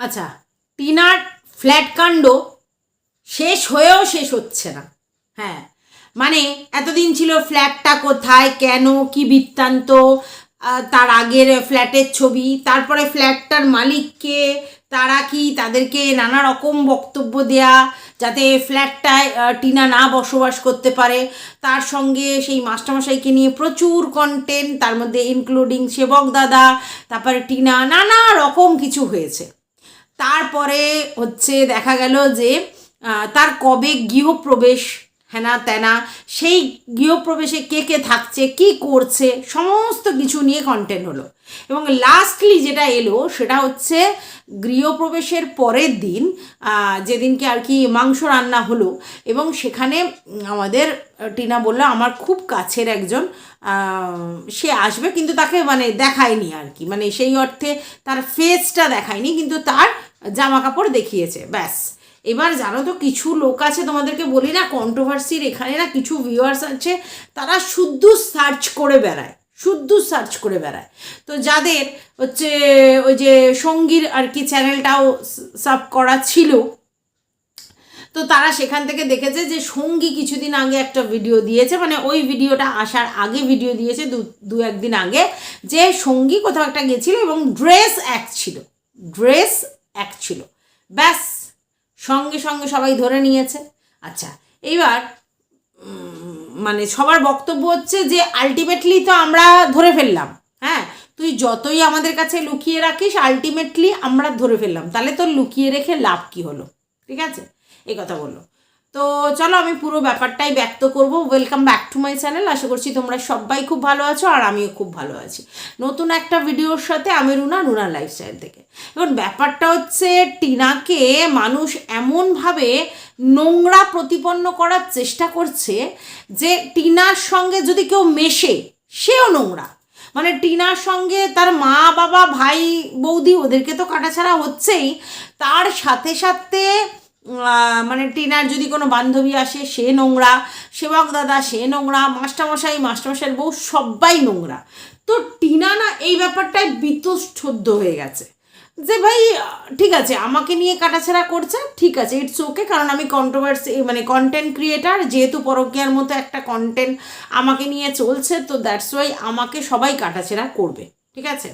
আচ্ছা টিনার ফ্ল্যাট কাণ্ড শেষ হয়েও শেষ হচ্ছে না। হ্যাঁ মানে এতদিন ছিল ফ্ল্যাটটা কোথায়, কেন, কি বৃত্তান্ত তার আগের ফ্ল্যাটের ছবি, তারপরে ফ্ল্যাটটার মালিককে, তারা কি তাদেরকে নানা রকম বক্তব্য দেয়া যাতে ফ্ল্যাটটায় টিনা না বসবাস করতে পারে? তার সঙ্গে সেই মাস্টারমশাইকে নিয়ে প্রচুর কন্টেন্ট তার মধ্যে ইনক্লুডিং সেবক দাদা, তারপরে টিনা, নানা রকম কিছু হয়েছে। তারপরে হচ্ছে দেখা গেল যে তার কবে গৃহপ্রবেশ, হেনা তেনা, সেই গৃহপ্রবেশে কে কে থাকছে, কি করছে, সমস্ত কিছু নিয়ে কন্টেন্ট হলো। এবং লাস্টলি যেটা এলো, সেটা হচ্ছে গৃহপ্রবেশের পরের দিন যেদিনকে আর কি মাংস রান্না হলো, এবং সেখানে আমাদের, টিনা বলল, আমার খুব কাছের একজন সে আসবে। কিন্তু তাকে মানে দেখায়নি আর কি। মানে সেই অর্থে তার ফেসটা দেখায়নি, কিন্তু তার জামা কাপড় দেখিয়েছে, ব্যাস। এবার জানো তো, কিছু লোক আছে তোমাদেরকে বলি না কন্ট্রোভার্সির এখানে না কিছু ভিউয়ার্স আছে, তারা শুদ্ধ সার্চ করে বেড়ায়, শুদ্ধ সার্চ করে বেড়ায়। তো যাদের হচ্ছে ওই যে সঙ্গীর আর কি চ্যানেলটাও সাব করা ছিল, তো তারা সেখান থেকে দেখেছে যে সঙ্গী কিছুদিন আগে একটা ভিডিও দিয়েছে মানে ওই ভিডিওটা আসার আগে ভিডিও দিয়েছে দু দু একদিন আগে, যে সঙ্গী কোথাও একটা গেছিল এবং ড্রেস এক ছিল। ড্রেস এক ছিল। ব্যাস, সঙ্গে সঙ্গে সবাই ধরে নিয়েছে। আচ্ছা এইবার মানে সবার বক্তব্য হচ্ছে যে আলটিমেটলি তো আমরা ধরে ফেললাম। হ্যাঁ তুই যতই আমাদের কাছে লুকিয়ে রাখিস আলটিমেটলি আমরা ধরে ফেললাম। তাহলে তোর লুকিয়ে রেখে লাভ কি হলো? ঠিক আছে? এই কথা বলল। তো চলো আমি পুরো ব্যাপারটাই ব্যক্ত করব। Welcome back to my channel আশা করছি তোমরা সবাই খুব ভালো আছো আর আমিও খুব ভালো আছি। নতুন একটা ভিডিওর সাথে আমি রুনা রুনা লাইফস্টাইল থেকে। এখন ব্যাপারটা হচ্ছে, টিনাকে মানুষ এমনভাবে নোংরা প্রতিপন্ন করার চেষ্টা করছে যে টিনার সঙ্গে যদি কেউ মেশে, সেও নোংরা। মানে টিনার সঙ্গে তার মা, বাবা, ভাই, বৌদি, ওদেরকে তো কাটাছাড়া হচ্ছেই। তার সাথে সাথে মানে টিনার যদি কোনো বান্ধবী আসে, সে নোংরা, সেবক দাদা, সে নোংরা, মাস্টারমশাই, মাস্টারমশাইয়ের বউ, সবাই নোংরা। তো টিনা না এই ব্যাপারটায় বিতস্থ্য হয়ে গেছে। যে ভাই, ঠিক আছে, আমাকে নিয়ে কাটাছেড়া করছে, ঠিক আছে ইটস ওকে কারণ আমি কন্ট্রোভার্সি মানে কন্টেন্ট ক্রিয়েটার যেহেতু পরকীয়ার মতো একটা কন্টেন্ট আমাকে নিয়ে চলছে, তো দ্যাটস ওয়াই আমাকে সবাই কাটাছেড়া করবে, ঠিক আছে?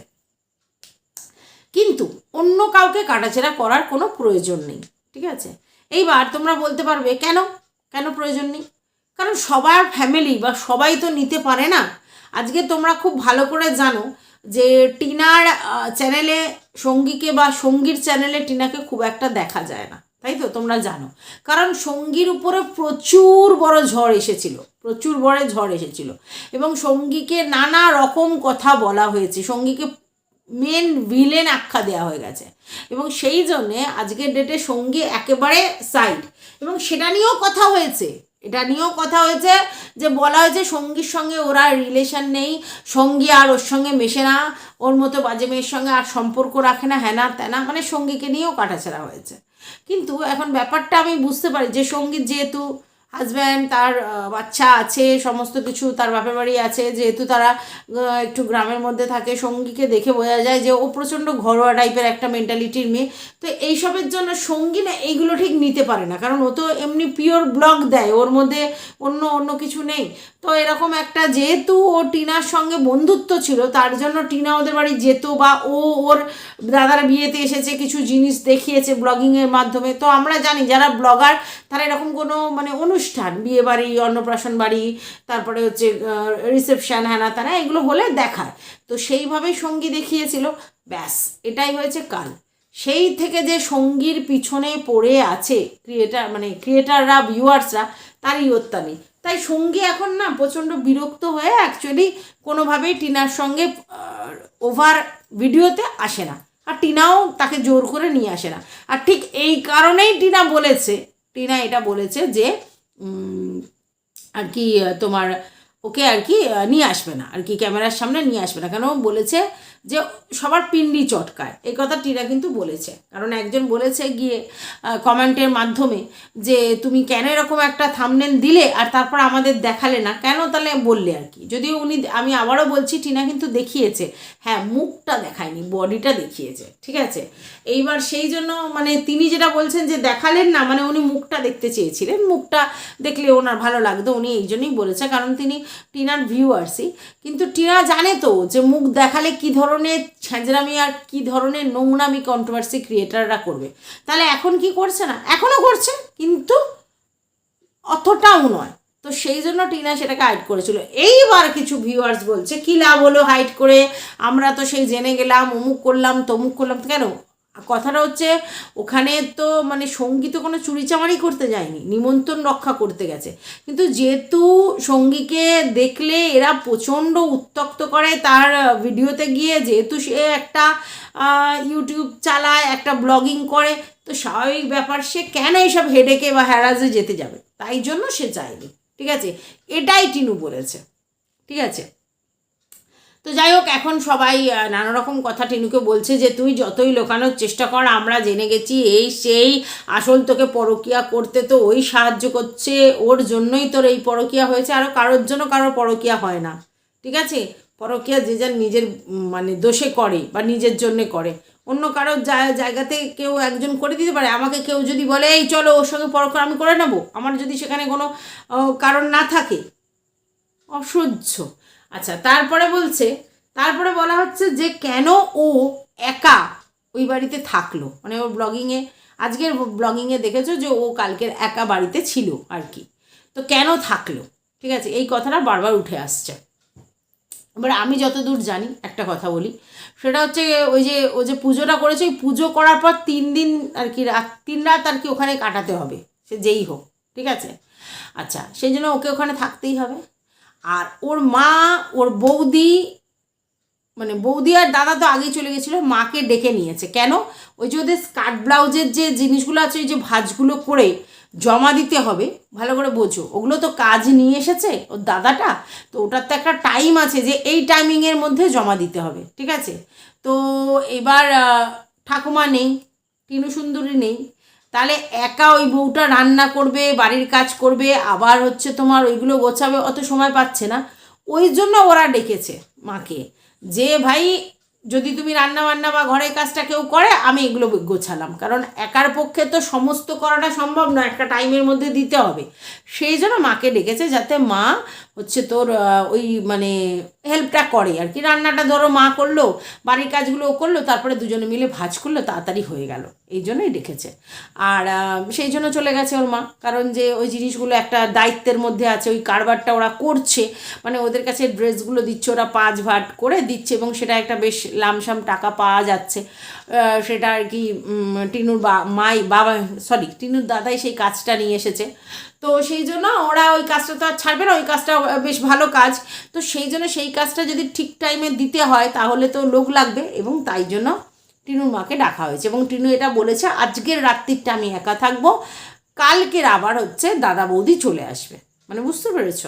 কিন্তু অন্য কাউকে কাটাছেড়া করার কোনো প্রয়োজন নেই, ঠিক আছে? এইবার তোমরা বলতে পারবে, কেন? কেন প্রয়োজন নেই? কারণ সবার ফ্যামিলি বা সবাই তো নিতে পারে না। আজকে তোমরা খুব ভালো করে জানো যে টিনার চ্যানেলে সঙ্গীকে বা সঙ্গীর চ্যানেলে টিনাকে খুব একটা দেখা যায় না। তাই তো? তোমরা জানো। কারণ সঙ্গীর উপরে প্রচুর বড় ঝড় এসেছিল। প্রচুর বড় ঝড় এসেছিল। এবং সঙ্গীকে নানা রকম কথা বলা হয়েছে। সঙ্গীকে মেন ভিলেন আখ্যা দেওয়া হয়ে গেছে। এবং সেই জন্যে আজকের ডেটে সঙ্গী একেবারে সাইড এবং সেটা নিয়েও কথা হয়েছে। এটা নিয়েও কথা হয়েছে যে বলা হয়েছে সঙ্গীর সঙ্গে ওরা রিলেশন নেই, সঙ্গী আর ওর সঙ্গে মেশে না, ওর মতো বাজে মেয়ের সঙ্গে আর সম্পর্ক রাখে না হ্যানা ত্যানা মানে সঙ্গীকে নিয়েও কাটাছেড়া হয়েছে। কিন্তু এখন ব্যাপারটা আমি বুঝতে পারি যে সংগীত যেহেতু হাজব্যান্ড তার বাচ্চা আছে, সমস্ত কিছু তার বাপের বাড়ি আছে। যেহেতু তারা একটু গ্রামের মধ্যে থাকে, সঙ্গীকে দেখে বোঝা যায় যে ও প্রচণ্ড ঘরোয়া টাইপের একটা মেন্টালিটির মেয়ে। তো এইসবের জন্য সঙ্গী না, এইগুলো ঠিক নিতে পারে না। কারণ ও তো এমনি পিওর ব্লগ দেয়, ওর মধ্যে অন্য অন্য কিছু নেই। তো এরকম একটা যেহেতু ও টিনার সঙ্গে বন্ধুত্ব ছিল, তার জন্য টিনা ওদের বাড়ি যেত বা ও ওর দাদার বিয়েতে এসেছে, কিছু জিনিস দেখিয়েছে ব্লগিংয়ের মাধ্যমে। তো আমরা জানি যারা ব্লগার, তারা এরকম কোনো মানে অনুষ্ঠান বিয়ে বাড়ি অন্নপ্রাশন বাড়ি, তারপরে হচ্ছে রিসেপশন হ্যানা ত্যানা, এগুলো হলে দেখায়। তো সেইভাবেই সঙ্গী দেখিয়েছিল। ব্যাস, এটাই হয়েছে কাল। সেই থেকে যে সঙ্গীর পিছনে পড়ে আছে ক্রিয়েটার মানে ক্রিয়েটাররা ভিউয়ার্সরা তারই হত্যা নেই তাই সঙ্গী এখন না প্রচণ্ড বিরক্ত হয়ে অ্যাকচুয়ালি কোনোভাবেই টিনার সঙ্গে ওভার ভিডিওতে আসে না। আর টিনাও তাকে জোর করে নিয়ে আসে না। আর ঠিক এই কারণেই টিনা বলেছে, টিনা এটা বলেছে যে আর কি, তোমার ওকে আর কি নিয়ে আসবে না। আর কি ক্যামেরার সামনে নিয়ে আসবে না। কেন? বলেছে যে সবার পিন্ডি চটকায়। এই কথা টিনা কিন্তু বলেছে। কারণ একজন বলেছে গিয়ে কমেন্টের মাধ্যমে যে তুমি কেন এরকম একটা থামনেল দিলে আর তারপর আমাদের দেখালে না? কেন তাহলে বললে আর কি? যদিও উনি, আমি আবারও বলছি, টিনা কিন্তু দেখিয়েছে। হ্যাঁ মুখটা দেখায়নি, বডিটা দেখিয়েছে। ঠিক আছে? এইবার সেই জন্য মানে তিনি যেটা বলছেন যে দেখালেন না মানে উনি মুখটা দেখতে চেয়েছিলেন। মুখটা দেখলে ওনার ভালো লাগতো, উনি এই জন্যই বলেছে। কারণ তিনি টিনার ভিউয়ার্সই। কিন্তু টিনা জানে তো যে মুখ দেখালে কি ধরনের ছ্যাঁচড়ামি আর কি ধরনের নোংরামি কন্ট্রোভার্সি ক্রিয়েটাররা করবে? তাহলে এখন কি করছে না? এখনও করছে, কিন্তু অতটাও নয়। তো সেই জন্য টিনা সেটাকে হাইড করেছিল। এইবার কিছু ভিউয়ার্স বলছে, কী লাভ হলো হাইট করে? আমরা তো সেই জেনে গেলাম, অমুক করলাম, তমুক করলাম, কেন? কথাটা হচ্ছে, ওখানে তো মানে সংগীত কোনো চুরিচামারি করতে যায়নি, নিমন্ত্রণ রক্ষা করতে গেছে। কিন্তু যেহেতু সঙ্গীকে দেখলে এরা প্রচণ্ড উত্তক্ত করে, তার ভিডিওতে গিয়ে যেহেতু সে একটা ইউটিউব চালায়, একটা ব্লগিং করে, তো স্বাভাবিক ব্যাপার, সে কেন এইসব হেডেকে বা হ্যারাজে যেতে যাবে? তাই জন্য সে চায়নি ঠিক আছে? এটাই টিনু বলেছে, ঠিক আছে? তো যাই হোক, এখন সবাই নানা রকম কথা টিনুকে বলছে যে, তুই যতই লোকানোর চেষ্টা কর, আমরা জেনে গেছি এই সেই আসল তোকে পরকিয়া করতে তো ওই সাহায্য করছে। ওর জন্যই তোর এই পরকিয়া হয়েছে আরও কারোর জন্য কারোর পরকিয়া হয় না। ঠিক আছে? পরকিয়া যে যার নিজের মানে দোষে করে বা নিজের জন্যে করে। অন্য কারোর জায়গাতে কেউ একজন করে দিতে পারে। আমাকে কেউ যদি বলে, এই চলো ওর সঙ্গে পরকিয়া আমি করে নেব। আমার যদি সেখানে কোনো কারণ না থাকে, অসহ্য। আচ্ছা তারপরে বলছে, তারপরে বলা হচ্ছে যে কেন ও একা ওই বাড়িতে থাকল? মানে ওর ব্লগিংয়ে, আজকের ব্লগিংয়ে দেখেছ যে ও কালকের একা বাড়িতে ছিল আর কি। তো কেন থাকল? ঠিক আছে, এই কথাটা বারবার উঠে আসছে। এবার আমি যতদূর জানি, একটা কথা বলি। সেটা হচ্ছে ওই যে, ও যে পুজোটা করেছে, ওই পুজো করার পর তিন দিন আর কি, রাত, তিন রাত আর কি ওখানে কাটাতে হবে, সে যেই হোক, ঠিক আছে? আচ্ছা সেই জন্য ওকে ওখানে থাকতেই হবে। আর ওর মা, ওর বৌদি মানে বৌদি আর দাদা তো আগেই চলে গেছিল, মাকে ডেকে নিয়েছে। কেন? ওই যে ওদের স্কার্ট ব্লাউজের যে জিনিসগুলো আছে, ওই যে ভাঁজগুলো করে জমা দিতে হবে, ভালো করে বোঝো। ওগুলো তো কাজ নিয়ে এসেছে ওর দাদাটা, তো ওটার তো একটা টাইম আছে যে এই টাইমিংয়ের মধ্যে জমা দিতে হবে, ঠিক আছে? তো এবার ঠাকুমা নেই, টিনু সুন্দরী নেই তাহলে একা ওই বউটা রান্না করবে, বাড়ির কাজ করবে, আবার হচ্ছে তোমার ওইগুলো গোছাবে, অত সময় পাচ্ছে না। ওই জন্য ওরা ডেকেছে মাকে যে, ভাই, যদি তুমি রান্না বান্না বা ঘরের কাজটা কেউ করে, আমি এগুলো গোছালাম। কারণ একার পক্ষে তো সমস্ত করাটা সম্ভব নয়, একটা টাইমের মধ্যে দিতে হবে। সেই জন্য মাকে ডেকেছে যাতে মা হচ্ছে তোর ওই মানে হেল্পটা করে আর কি। রান্নাটা ধরো মা করল, বাড়ির কাজগুলো করল, তারপরে দুজনে মিলে ভাজ করল, তাড়াতাড়ি হয়ে গেল। এই জন্যই ডেকেছে। আর সেই জন্য চলে গেছে ওর মা। কারণ যে ওই জিনিসগুলো একটা দায়িত্বের মধ্যে আছে, ওই কারবারটা ওরা করছে। মানে ওদের কাছে ড্রেসগুলো দিচ্ছে, ওরা পাঁচ ভাট করে দিচ্ছে এবং সেটা একটা বেশ লামসাম টাকা পাওয়া যাচ্ছে। সেটা আর কি টিনুর বা, মাই, বাবা সরি টিনুর দাদাই সেই কাজটা নিয়ে এসেছে। তো সেই জন্য ওরা ওই কাজটা তো আর ছাড়বে না, ওই কাজটা বেশ ভালো কাজ। তো সেই জন্য সেই কাজটা যদি ঠিক টাইমে দিতে হয়, তাহলে তো লোক লাগবে এবং তাই জন্য টিনুর মাকে ডাকা হয়েছে। এবং টিনু এটা বলেছে, আজকের রাত্রিটা আমি একা থাকব, কালকের আবার হচ্ছে দাদা বৌদি চলে আসবে। মানে বুঝতে পেরেছ?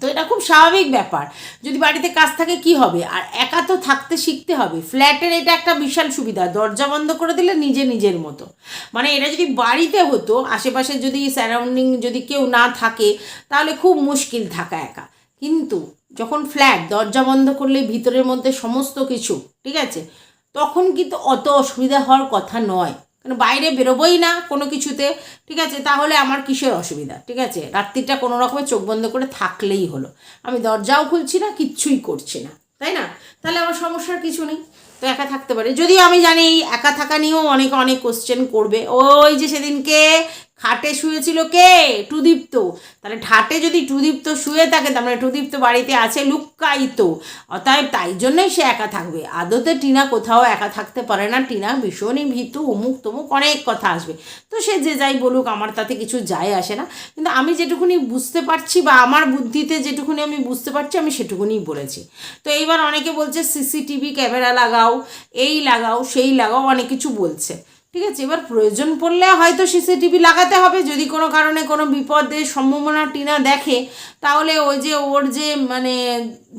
তো এটা খুব স্বাভাবিক ব্যাপার। যদি বাড়িতে কাজ থাকে, কি হবে? আর একা তো থাকতে শিখতে হবে। ফ্ল্যাটের এটা একটা বিশাল সুবিধা, দরজা বন্ধ করে দিলে নিজে নিজের মতো। মানে এটা যদি বাড়িতে হতো, আশেপাশে যদি সারাউন্ডিং যদি কেউ না থাকে, তাহলে খুব মুশকিল থাকা একা। কিন্তু যখন ফ্ল্যাট, দরজা বন্ধ করলে ভিতরের মধ্যে সমস্ত কিছু, ঠিক আছে? তখন কিন্তু অত অসুবিধা হওয়ার কথা নয়। কারণ বাইরে বেরোবোই না কোনো কিছুতে, ঠিক আছে? তাহলে আমার কিসের অসুবিধা? ঠিক আছে? রাত্রিটা কোনো রকমের চোখ বন্ধ করে থাকলেই হলো। আমি দরজাও খুলছি না, কিচ্ছুই করছি না। তাই না? তাহলে আমার সমস্যার কিছু নেই। তো একা থাকতে পারে। যদিও আমি জানি, একা থাকা নিয়েও অনেকে অনেক কোশ্চেন করবে। ওই যে সেদিনকে খাটে শুয়েছিল কে? টুদীপ্ত। তাহলে ঠাটে যদি টুদীপ্ত শুয়ে থাকে, তার মানে টুদীপ্ত বাড়িতে আছে লুক্কায়িত। অতএব তাই জন্যই সে একা থাকবে। আদতে টিনা কোথাও একা থাকতে পারে না। টিনা ভীষণই ভীতু, অমুক তমুক অনেক কথা আসবে। তো সে যে যাই বলুক, আমার তাতে কিছু যায় আসে না। কিন্তু আমি যেটুকুনি বুঝতে পারছি বা আমার বুদ্ধিতে যেটুকুনি আমি বুঝতে পারছি, আমি সেটুকুনি বলেছি। তো এইবার অনেকে বলছে, সিসিটিভি ক্যামেরা লাগাও, এই লাগাও, সেই লাগাও, অনেক কিছু বলছে। ঠিক আছে, এবার প্রয়োজন পড়লে হয়তো সিসিটিভি লাগাতে হবে। যদি কোনো কারণে কোনো বিপদের সম্ভাবনা টিনা দেখে, তাহলে ওই যে ওর যে মানে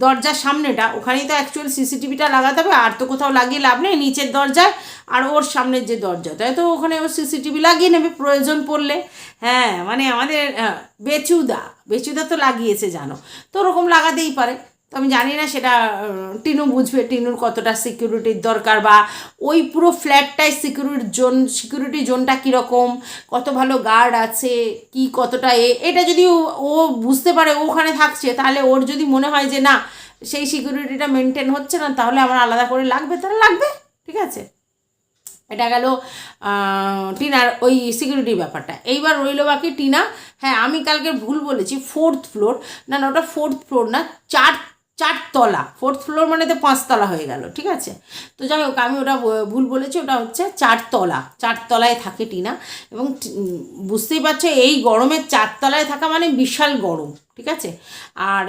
দরজার সামনেটা, ওখানেই তো অ্যাকচুয়াল সিসিটিভিটা লাগাতে হবে। আর তো কোথাও লাগিয়ে লাভ নেই, নিচের দরজায় আর ওর সামনের যে দরজা। তাই তো ওখানে ও সিসিটিভি লাগিয়ে নেবে, প্রয়োজন পড়লে। হ্যাঁ মানে আমাদের বেচুদা বেচুদা তো লাগিয়েছে, জানো। তো ওরকম লাগাতেই পারে। তো আমি জানি না সেটা টিনু বুঝবে, টিনুর কতটা সিকিউরিটির দরকার বা ওই পুরো ফ্ল্যাটটায় সিকিউরিটি জোন সিকিউরিটি জোনটা কীরকম, কত ভালো গার্ড আছে, কি কতটা এ, এটা যদি ও- বুঝতে পারে ওখানে থাকছে, তাহলে ওর যদি মনে হয় যে না, সেই সিকিউরিটিটা মেনটেন হচ্ছে না, তাহলে আমার আলাদা করে লাগবে, তাহলে লাগবে, ঠিক আছে? এটা গেল টিনার ওই সিকিউরিটি ব্যাপারটা। এইবার রইল বাকি টিনা হ্যাঁ আমি কালকে ভুল বলেছি ফোর্থ ফ্লোর না না, ওটা ফোর্থ ফ্লোর না, চার চারতলা ফোর্থ ফ্লোর মানে তো পাঁচতলা হয়ে গেল, ঠিক আছে? তো যাই হোক, আমি ওটা ভুল বলেছি, ওটা হচ্ছে চারতলা, চারতলায় থাকে টিনা। এবং বুঝতেই পারছ, এই গরমের চারতলায় থাকা মানে বিশাল গরম। ঠিক আছে? আর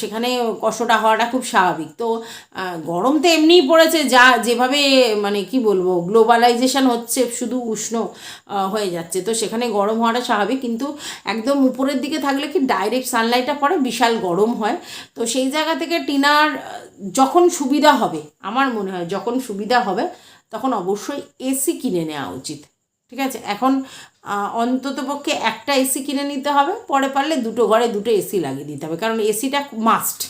সেখানে কষ্টটা হওয়াটা খুব স্বাভাবিক। তো গরম তো এমনিই পড়েছে, যা যেভাবে মানে কি বলব গ্লোবালাইজেশন হচ্ছে, শুধু উষ্ণ হয়ে যাচ্ছে। তো সেখানে গরম হওয়াটা স্বাভাবিক, কিন্তু একদম উপরের দিকে থাকলে কি ডাইরেক্ট সানলাইটটা পড়ে, বিশাল গরম হয়। তো সেই জায়গা থেকে টিনার, যখন সুবিধা হবে, আমার মনে হয় যখন সুবিধা হবে, তখন অবশ্যই এসি কিনে নেওয়া উচিত। ঠিক আছে? এখন অন্তত পক্ষে একটা এসি কিনে নিতে হবে। পরে পারলে দুটো ঘরে দুটো এসি লাগিয়ে দিতে হবে। কারণ এসিটা মাস্ট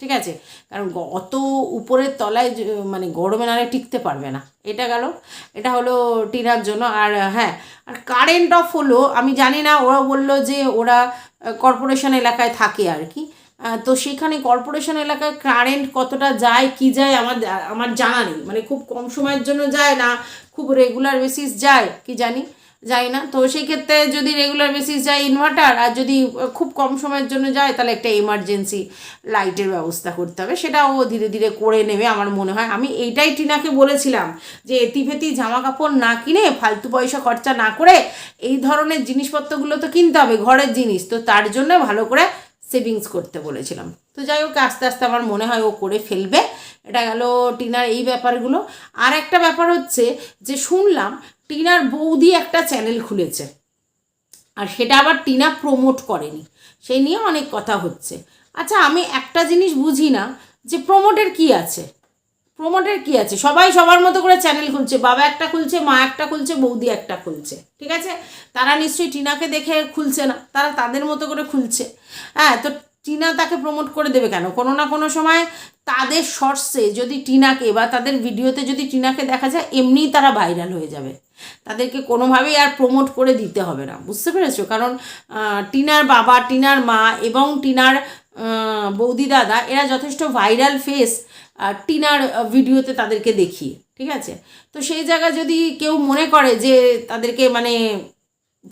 ঠিক আছে? কারণ অত উপরের তলায় মানে গরমে নালে টিকতে পারবে না। এটা গেল। এটা হলো টিনার জন্য। আর হ্যাঁ আর কারেন্ট অফ হলো, আমি জানি না ওরা বলল যে ওরা কর্পোরেশন এলাকায় থাকে আর কি। তো সেখানে কর্পোরেশন এলাকায় কারেন্ট কতটা যায়, কি যায়, আমার আমার জানা নেই। মানে খুব কম সময়ের জন্য যায় না, খুব রেগুলার বেসিস যায়, কি জানি। যাই না। তো সেই ক্ষেত্রে যদি রেগুলার বেসিস যায় ইনভার্টার আর যদি খুব কম সময়ের জন্য যায়, তাহলে একটা এমার্জেন্সি লাইটের ব্যবস্থা করতে হবে। সেটাও ধীরে ধীরে করে নেবে আমার মনে হয়। আমি এইটাই টিনাকে বলেছিলাম যে এতিভেতি জামা কাপড় না কিনে, ফালতু পয়সা খরচা না করে এই ধরনের জিনিসপত্রগুলো তো কিনতে হবে, ঘরের জিনিস। তো তার জন্য ভালো করে সেভিংস করতে বলেছিলাম। তো যাই হোক, আস্তে আস্তে আমার মনে হয় ও করে ফেলবে। এটা গেল টিনার এই ব্যাপারগুলো। আর একটা ব্যাপার হচ্ছে যে শুনলাম টিনার বৌদি একটা চ্যানেল খুলেছে। আর সেটা আবার টিনা প্রমোট করেনি। সেই নিয়ে অনেক কথা হচ্ছে। আচ্ছা আমি একটা জিনিস বুঝি না যে প্রমোটের কি আছে? প্রমোটের কি আছে? সবাই সবার মতো করে চ্যানেল খুলছে। বাবা একটা খুলছে, মা একটা খুলছে, বৌদি একটা খুলছে। ঠিক আছে? তারা নিশ্চয়ই টিনাকে দেখে খুলছে না। তারা তাদের মতো করে খুলছে। হ্যাঁ তো টিনা তাকে প্রমোট করে দেবে কেন? কোনো না কোনো সময় তাদের শর্টসে যদি টিনাকে বা তাদের ভিডিওতে যদি টিনাকে দেখা যায়, এমনিই তারা ভাইরাল হয়ে যাবে। তাদেরকে কোনোভাবেই আর প্রমোট করে দিতে হবে না। বুঝতে পেরেছ? কারণ টিনার বাবা, টিনার মা এবং টিনার বৌদি দাদা, এরা যথেষ্ট ভাইরাল ফেস টিনার ভিডিওতে তাদেরকে দেখিয়ে, ঠিক আছে? তো সেই জায়গায় যদি কেউ মনে করে যে তাদেরকে মানে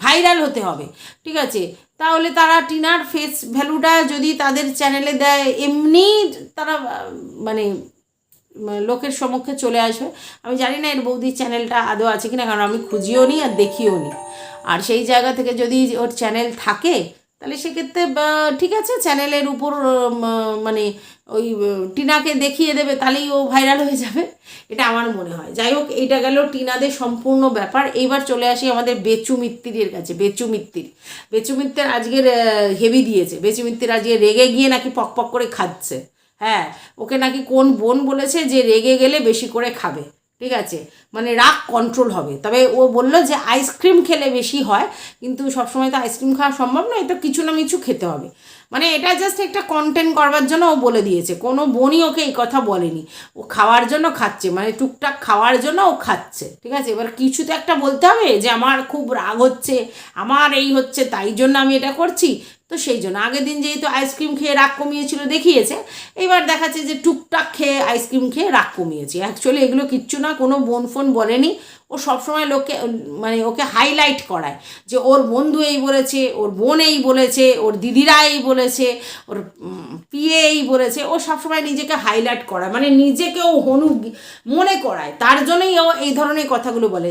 ভাইরাল হতে হবে, ঠিক আছে? তাহলে তারা টিনার ফেস ভ্যালুটা যদি তাদের চ্যানেলে দেয়, এমনি তারা মানে লোকের সম্মুখে চলে আসবে। আমি জানি না এর বৌদির চ্যানেলটা আদৌ আছে কিনা, কারণ আমি খুঁজিও নি আর দেখিও নি। আর সেই জায়গা থেকে যদি ওর চ্যানেল থাকে, তাহলে সেক্ষেত্রে ঠিক আছে, চ্যানেলের উপর মানে ওই, টিনাকে দেখিয়ে দেবে, তাহলেই ও ভাইরাল হয়ে যাবে। এটা আমার মনে হয়। যাই হোক, এইটা গেল টিনাদের সম্পূর্ণ ব্যাপার। এইবার চলে আসি আমাদের বেচু মিত্তিরের কাছে, বেচু মিত্তির। বেচু মিত্তির আজকের হেভি দিয়েছে। বেচু মিত্তির আজকে রেগে গিয়ে নাকি পক পক করে খাচ্ছে। হ্যাঁ ওকে নাকি কোন বোন বলেছে যে রেগে গেলে বেশি করে খাবে? ঠিক আছে? মানে রাগ কন্ট্রোল হবে। তবে ও বলল যে আইসক্রিম খেলে বেশি হয়, কিন্তু সবসময় তো আইসক্রিম খাওয়া সম্ভব নয়, তো কিছু না কিছু খেতে হবে। মানে এটা জাস্ট একটা কন্টেন্ট করবার জন্য ও বলে দিয়েছে। কোনো বোনই ওকে এই কথা বলেনি। ও খাওয়ার জন্য খাচ্ছে মানে টুকটাক খাওয়ার জন্য ও খাচ্ছে। ঠিক আছে? এবার কিছু তো একটা বলতে হবে যে আমার খুব রাগ হচ্ছে, আমার এই হচ্ছে, তাই জন্য আমি এটা করছি। তো সেই জন্য। আগের দিন যেহেতু আইসক্রিম খেয়ে রাগ কমিয়েছিল, দেখিয়েছে, এবার দেখাচ্ছে যে টুকটাক খেয়ে আইসক্রিম খেয়ে রাগ কমিয়েছে। অ্যাকচুয়ালি এগুলো কিচ্ছু না, কোনো বোন ফোন বলেনি। ও সবসময় লোককে মানে ওকে হাইলাইট করায় যে ওর বন্ধু এই বলেছে, ওর বোন এই বলেছে, ওর দিদিরা এই বলেছে, ওর পিয়ে এই বলেছে। ও সবসময় নিজেকে হাইলাইট করায় মানে নিজেকে ও হনু মনে করায়। তার জন্যই ও এই ধরনের কথাগুলো বলে।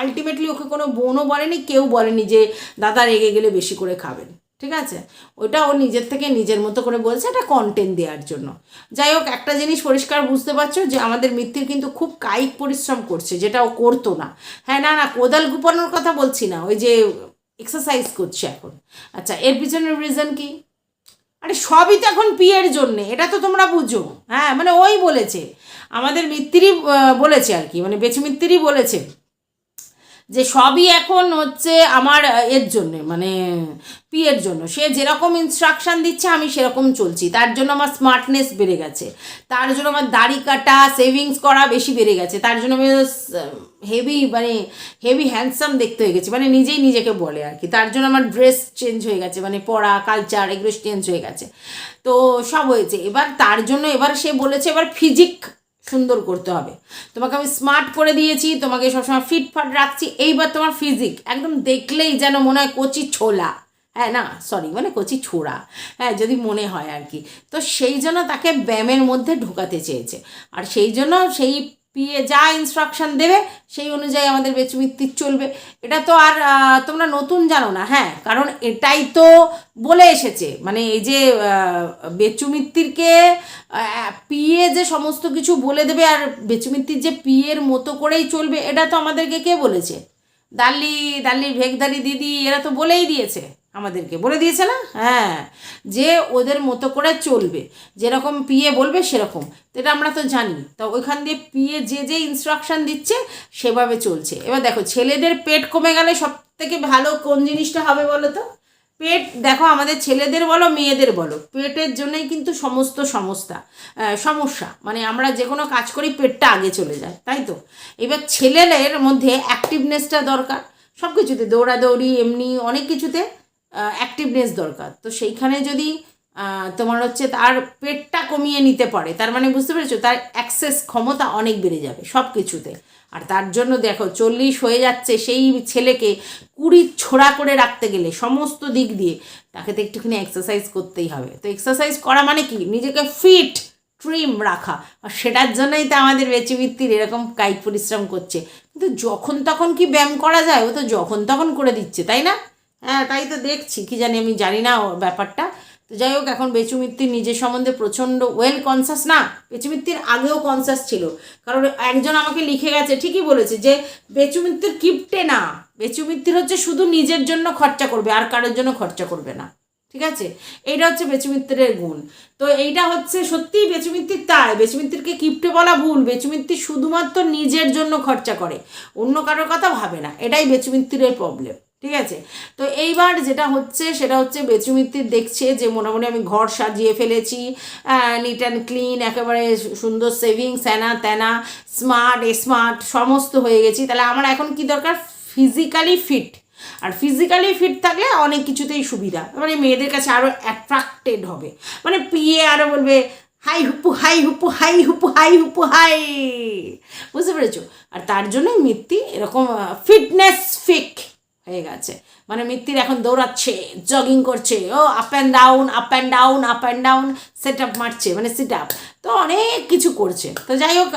আলটিমেটলি ওকে কোনো বোনও বলেনি, কেউ বলেনি যে, দাদা রেগে গেলে বেশি করে খাবেন। ঠিক আছে? ওটা ও নিজের থেকে নিজের মতো করে বলছে এটা কন্টেন্ট দেওয়ার জন্য। যাই হোক, একটা জিনিস পরিষ্কার বুঝতে পারছ যে আমাদের মিত্তির কিন্তু খুব কায়িক পরিশ্রম করছে, যেটা ও করতো না। হ্যাঁ না না, কোদাল গুপানোর কথা বলছি না, ওই যে এক্সারসাইজ করছে এখন। আচ্ছা এর পিছনের রিজন কি? আরে সবই তো এখন পিয়ের জন্যে, এটা তো তোমরা বুঝো। হ্যাঁ মানে ওই বলেছে। আমাদের মিত্তিরই বলেছে আর কি মানে বেচু মিত্তিরই বলেছে। যে সবই এখন হচ্ছে আমার এর জন্যে মানে পিয়ের জন্য। সে যেরকম ইনস্ট্রাকশন দিচ্ছে, আমি সেরকম চলছি। তার জন্য আমার স্মার্টনেস বেড়ে গেছে। তার জন্য আমার দাড়ি কাটা সেভিংস করা বেশি বেড়ে গেছে। তার জন্য আমি হেভি মানে হেভি হ্যান্ডসাম দেখতে হয়ে গেছে। মানে নিজেই নিজেকে বলে আর কি। তার জন্য আমার ড্রেস চেঞ্জ হয়ে গেছে। মানে পড়া কালচার এগুলো চেঞ্জ হয়ে গেছে। তো সব হয়েছে। এবার তার জন্য এবার সে বলেছে, এবার ফিজিক সুন্দর করতে হবে। তোমাকে আমি স্মার্ট করে দিয়েছি, তোমাকে সবসময় ফিটফাট রাখছি। এইবার তোমার ফিজিক একদম দেখলেই যেন মনে হয় কচি ছোলা। হ্যাঁ না সরি মানে কচি ছোড়া। হ্যাঁ যদি মনে হয় আর কি। তো সেই জন্য তাকে ব্যায়ামের মধ্যে ঢোকাতে চেয়েছে। আর সেই জন্য সেই পিয়ে যা ইনস্ট্রাকশন দেবে, সেই অনুযায়ী আমাদের বেচুমিত্তির চলবে। এটা তো আর তোমরা নতুন জানো না হ্যাঁ? কারণ এটাই তো বলে এসেছে। মানে এই যে বেচুমিত্তিরকে পিয়ে যে সমস্ত কিছু বলে দেবে আর বেচুমিত্তির যে পিয়ের মতো করেই চলবে, এটা তো আমাদেরকে কে বলেছে? দাল্লি, দাল্লির ভেগধারি দিদি, এরা তো বলেই দিয়েছে। আমাদেরকে। বলে দিয়েছে না? হ্যাঁ। যে ওদের মতো করে চলবে। যেরকম পিয়ে বলবে, সেরকম। এটা আমরা তো জানি। তো ওইখান দিয়ে পিয়ে যে যে ইনস্ট্রাকশান দিচ্ছে, সেভাবে চলছে। এবার দেখো, ছেলেদের পেট কমে গেলে সব থেকে ভালো কোন জিনিসটা হবে বলো তো? পেট, দেখো, আমাদের ছেলেদের বলো, মেয়েদের বলো। পেটের জন্যই কিন্তু সমস্ত সমস্যা সমস্যা। মানে আমরা যে কোনো কাজ করি, পেটটা আগে চলে যায়, তাই তো? এবার ছেলেদের মধ্যে অ্যাক্টিভনেসটা দরকার। সব কিছুতে দৌড়াদৌড়ি, এমনি অনেক কিছুতে। অ্যাক্টিভনেস দরকার। তো সেইখানে যদি তোমার হচ্ছে তার পেটটা কমিয়ে নিতে পারে, তার মানে বুঝতে পেরেছ? তার অ্যাক্সেস ক্ষমতা অনেক বেড়ে যাবে সব কিছুতে আর তার জন্য দেখো, চল্লিশ হয়ে যাচ্ছে সেই ছেলেকে কুড়ি ছোড়া করে রাখতে গেলে সমস্ত দিক দিয়ে তাকে তো একটুখানি এক্সারসাইজ করতেই হবে। তো এক্সারসাইজ করা মানে কি? নিজেকে ফিট ট্রিম রাখা। আর সেটার জন্যই তো আমাদের বেচিমিত্তির এরকম কায়িক পরিশ্রম করছে। কিন্তু যখন তখন কি ব্যায়াম করা যায়? ও তো যখন তখন করে দিচ্ছে, তাই না? হ্যাঁ তাই তো দেখছি। কি জানি আমি জানি না ব্যাপারটা। তো যাই হোক, এখন বেচুমিত্তির নিজের সম্বন্ধে প্রচণ্ড ওয়েল কনসাস না বেচুমিত্তির আগেও কনসাস ছিল। কারণ একজন আমাকে লিখে গেছে, ঠিকই বলেছে যে বেচুমিত্তির কিপটে না। বেচুমিত্তির হচ্ছে শুধু নিজের জন্য খরচা করবে, আর কারোর জন্য খরচা করবে না। ঠিক আছে? এইটা হচ্ছে বেচুমিত্রের গুণ। তো এইটা হচ্ছে সত্যিই বেচুমিত্রির তাই। বেচুমিত্রিকে কিপটে বলা ভুল। বেচুমিত্রি শুধুমাত্র নিজের জন্য খরচা করে। অন্য কারোর কথা ভাবে না। এটাই বেচুমিত্রের প্রবলেম ঠিক আছে? তো এইবার যেটা হচ্ছে, সেটা হচ্ছে বেচুমিত্রির দেখছে যে মোটামুটি আমি ঘর সাজিয়ে ফেলেছি। নিট অ্যান্ড ক্লিন একেবারে সুন্দর সেভিং স্যানা ত্যানা স্মার্ট স্মার্ট সমস্ত হয়ে গেছি। তাহলে আমার এখন কি দরকার? ফিজিক্যালি ফিট আর ফিজিক্যালি ফিট থাকলে অনেক কিছুতেই সুবিধা। মানে মেয়েদের কাছে আরও অ্যাট্রাক্টেড হবে। মানে পিয়ে আরও বলবে, হাই হুপু হাই হুপু হাই হুপু হাই হুপু, হাই! বুঝতে পেরেছ? আর তার জন্যই মিত্তি এরকম ফিটনেস ফিক হয়ে গেছে। মানে মিত্তির এখন দৌড়াচ্ছে জগিং করছে, ও up and down up and down up and down set up মারছে মানে সিট আপ তো অনেক কিছু করছে। তো যাই হোক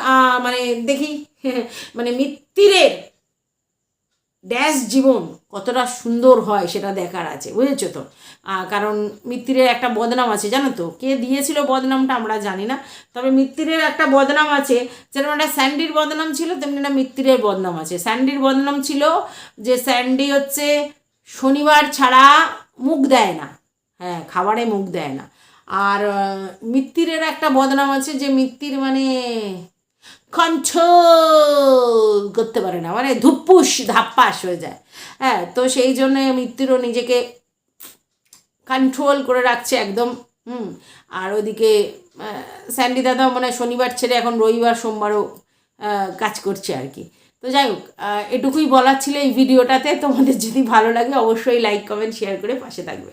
মানে দেখি মানে মিত্তিরের ড্যাশ জীবন কতটা সুন্দর হয় সেটা দেখার আছে, বুঝেছ তো? কারণ মিত্তিরের একটা বদনাম আছে, জানো তো? কে দিয়েছিল বদনামটা আমরা জানি না, তবে মিত্তিরের একটা বদনাম আছে যেরকম একটা স্যান্ডির বদনাম ছিল, তেমনি একটা মিত্তিরের বদনাম আছে। স্যান্ডির বদনাম ছিল যে স্যান্ডি হচ্ছে শনিবার ছাড়া মুখ দেয় না হ্যাঁ খাবারে মুখ দেয় না। আর মিত্তিরের একটা বদনাম আছে যে মিত্তির মানে কন্ট্রোল করতে পারে না। মানে ধুপ্পুস, ধাপ্পাস হয়ে যায়। হ্যাঁ তো সেই জন্য মৃত্যুরও নিজেকে কন্ট্রোল করে রাখছে একদম। হুম, আর ওদিকে স্যান্ডি দাদাও মানে শনিবার ছেড়ে এখন রবিবার, সোমবারও কাজ করছে আর কি। তো যাই হোক এটুকুই বলার ছিল এই ভিডিওটাতে। তোমাদের যদি ভালো লাগে অবশ্যই লাইক কমেন্ট শেয়ার করে পাশে থাকবে।